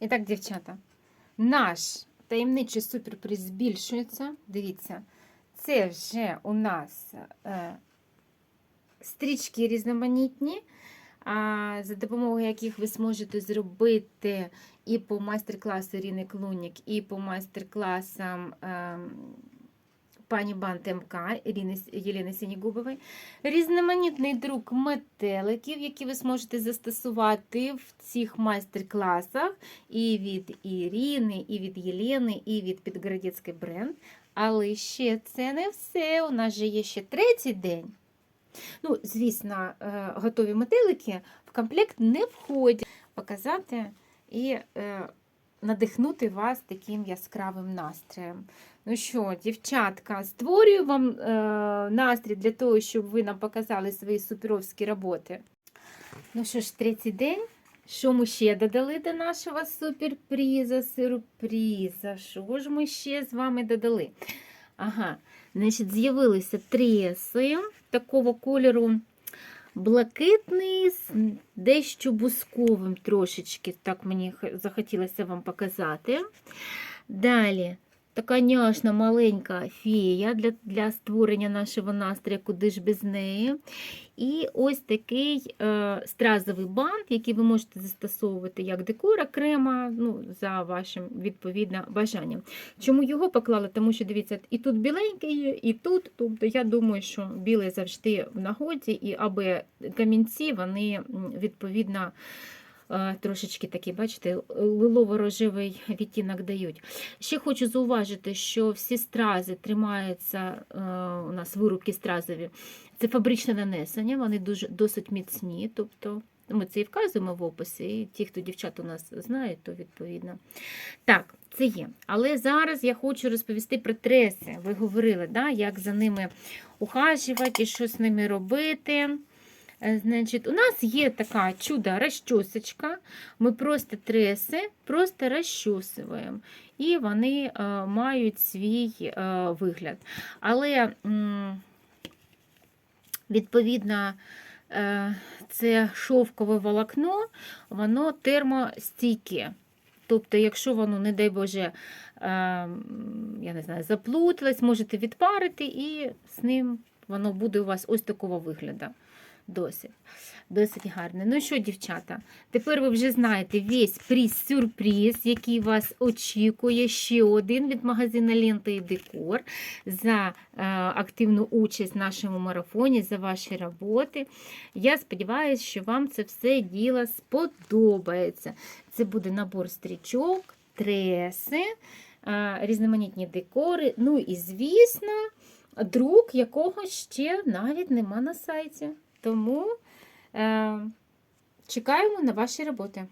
І так, дівчата, наш таємничий суперприз збільшується. Дивіться, це вже у нас е, стрічки різноманітні, а, за допомогою яких ви зможете зробити і по майстер-класу Ріни Клунік, і по майстер-класам е, пані Бант МК Ірини Сінігубової. Різноманітний друк метеликів, які ви зможете застосувати в цих майстер-класах і від Ірини, і від Єлени, і від Підгородецький бренд. Але ще це не все. У нас же є ще третій день. Ну, звісно, е, готові метелики в комплект не входять. Показати і е, надихнути вас таким яскравим настроєм. Ну що, дівчатка, створюю вам е, настрій для того, щоб ви нам показали свої суперовські роботи. Ну що ж, третій день. Що ми ще додали до нашого суперприза, сюрприза? Що ж ми ще з вами додали? Ага, значить, з'явилися треси такого кольору блакитний з дещо бусковим трошечки. Так мені захотілося вам показати. Далі. Така няшна маленька фея для, для створення нашого настрою, куди ж без неї. І ось такий е, стразовий бант, який ви можете застосовувати як декор окремо, ну, за вашим відповідно бажанням. Чому його поклали? Тому що дивіться, і тут біленький і тут. Тобто я думаю, що білий завжди в нагоді, і аби камінці вони відповідно. Е, Трошечки такі, бачите, лилово-рожевий відтінок дають. Ще хочу зауважити, що всі стрази тримаються е, у нас вирубки стразові. Це фабричне нанесення, вони дуже досить міцні. Тобто ми це і вказуємо в описі, і ті, хто дівчат у нас знають, то відповідно. Так, це є. Але зараз я хочу розповісти про треси. Ви говорили, да, як за ними ухажувати, і що з ними робити. Е, Значить, у нас є така чудо розчосочка. Ми просто треси, просто розчосуємо. І вони е, мають свій е, вигляд. Але відповідно, це шовкове волокно, воно термостійке. Тобто, якщо воно, не дай Боже, я не знаю, заплуталось, можете відпарити, і з ним воно буде у вас ось такого вигляду. Досить, досить гарне. Ну що, дівчата, тепер ви вже знаєте весь приз-сюрприз, який вас очікує. Ще один від магазину Лента і Декор за е, активну участь в нашому марафоні, за ваші роботи. Я сподіваюся, що вам це все діло сподобається. Це буде набор стрічок, треси, е, різноманітні декори. Ну і, звісно, друк, якого ще навіть нема на сайті. Тому е, чекаємо на ваші роботи.